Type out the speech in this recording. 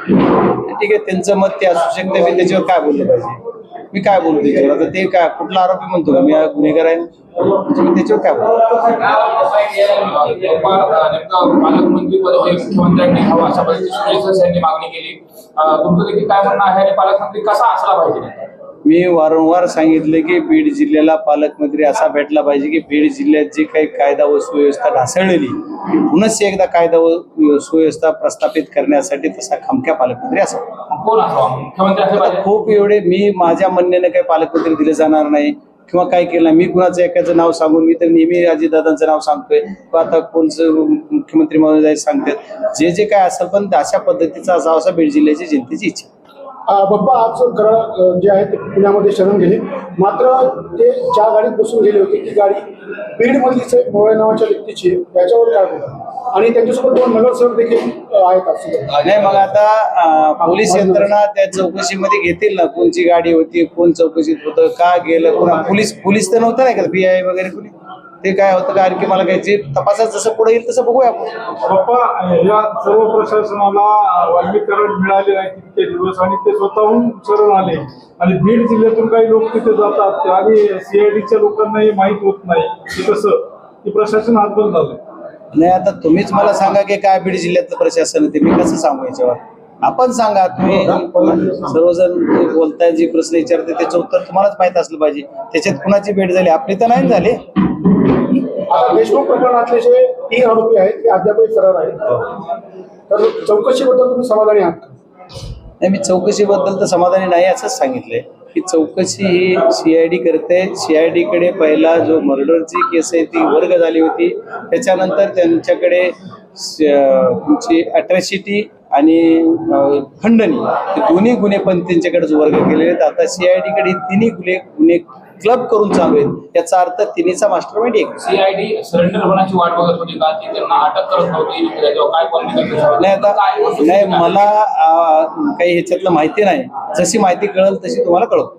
ठीक आहे त्यांचं मत ते असू शकते. मी त्याच्यावर काय बोललं पाहिजे? मी काय बोलू त्याच्यावर? आता ते काय कुठला आरोपी म्हणतो का? मी हा गुन्हेगार आहे. म्हणजे मी त्याच्यावर काय बोलू? पालकमंत्री पद हे मुख्यमंत्र्यांनी घ्यावं अशा पद्धतीची यांनी मागणी केली. तुमचं देखील काय म्हणणं आहे आणि पालकमंत्री कसा असला पाहिजे? मी वारंवार सांगितलं की बीड जिल्ह्याला पालकमंत्री असा भेटला पाहिजे की बीड जिल्ह्यात जी काही कायदा व सुव्यवस्था ढासळलेली पुनश्च एकदा कायदा व सुव्यवस्था प्रस्थापित करण्यासाठी तसा खमक्या पालकमंत्री पाहिजे. खूप एवढे मी माझ्या म्हणण्याने काही पालकमंत्री दिले जाणार नाही किंवा काय केलं नाही. मी कुणाचं एकाचं नाव सांगून मी तर नेहमी अजितदादांचं नाव सांगतोय. किंवा आता कोणचं मुख्यमंत्री महोदय सांगतात. जे जे काय असेल पण अशा पद्धतीचा असावा असा बीड जिल्ह्याची जनतेची इच्छा बाप्पा आज अ, जे आहे ते पुण्यामध्ये शरण गेले. मात्र ते ज्या गाडीत बसून गेले होते. ती गाडी बीडमधलीच आहे मोळे नावाच्या व्यक्तीची. त्याच्यावर काय बोलतो आणि त्यांच्यासोबत दोन नगरसेवक देखील आहेत असं नाही मग आता पोलीस यंत्रणा त्या चौकशीमध्ये घेतील ना? कोणची गाडी होती कोण चौकशीत होतं का गेलं कोणा पोलीस पोलीस तर नव्हतं नाही का? पी आय वगैरे कोणी? ते काय होतं का आणखी मला काय जे तपासात जसं पुढे येईल तसं बघूया आपण. बाप्पा या सर्व प्रशासनाला वर्गीकरण मिळाले नाही तितके दिवस आणि ते स्वतःहून शरण आले. आणि बीड जिल्ह्यातून काही लोक तिथे जातात आणि सीआयडीच्या लोकांनाही माहीत होत नाही की कसं की प्रशासन हातबल झालं नाही आता तुम्हीच मला सांगा की काय बीड जिल्ह्यातलं प्रशासन आहे ते. मी कसं सांगू याच्यावर? आपण सांगा तुम्ही. सर्वजण जे बोलताय जे प्रश्न विचारते त्याचं उत्तर तुम्हालाच माहीत असलं पाहिजे. त्याच्यात कुणाची भेट झाली? आपली तर नाही झाली? आता देशमुख प्रकरणातले जे तीन आरोपी आहेत ते अद्यापही फरार आहेत. तर चौकशीबद्दल तुम्ही समाधानी आहात? नाही मी चौकशीबद्दल तर समाधानी नाही असंच सांगितलंय की चौकशी ही सीआयडी करते. सीआयडी कडे पहिला जो मर्डरची केस आहे ती वर्ग झाली होती. त्याच्यानंतर त्यांच्याकडे स- तुमची अट्रॅसिटी आणि खंडणी हे दोन्ही गुन्हे पण त्यांच्याकडे जो वर्ग केलेले आहेत. आता सीआयडी कडे तिन्ही गुन्हे गुन्हे क्लब करून चालू आहेत याचा अर्थ तिन्हीचा मास्टर माइंड एक सीआयडी सरेंडर होण्याची वाट बघत होती का? त्यांना अटक करत नव्हती. काय पण नाही आता नाही मला काही ह्याच्यातलं माहिती नाही. जशी माहिती कळेल तशी तुम्हाला कळवतो.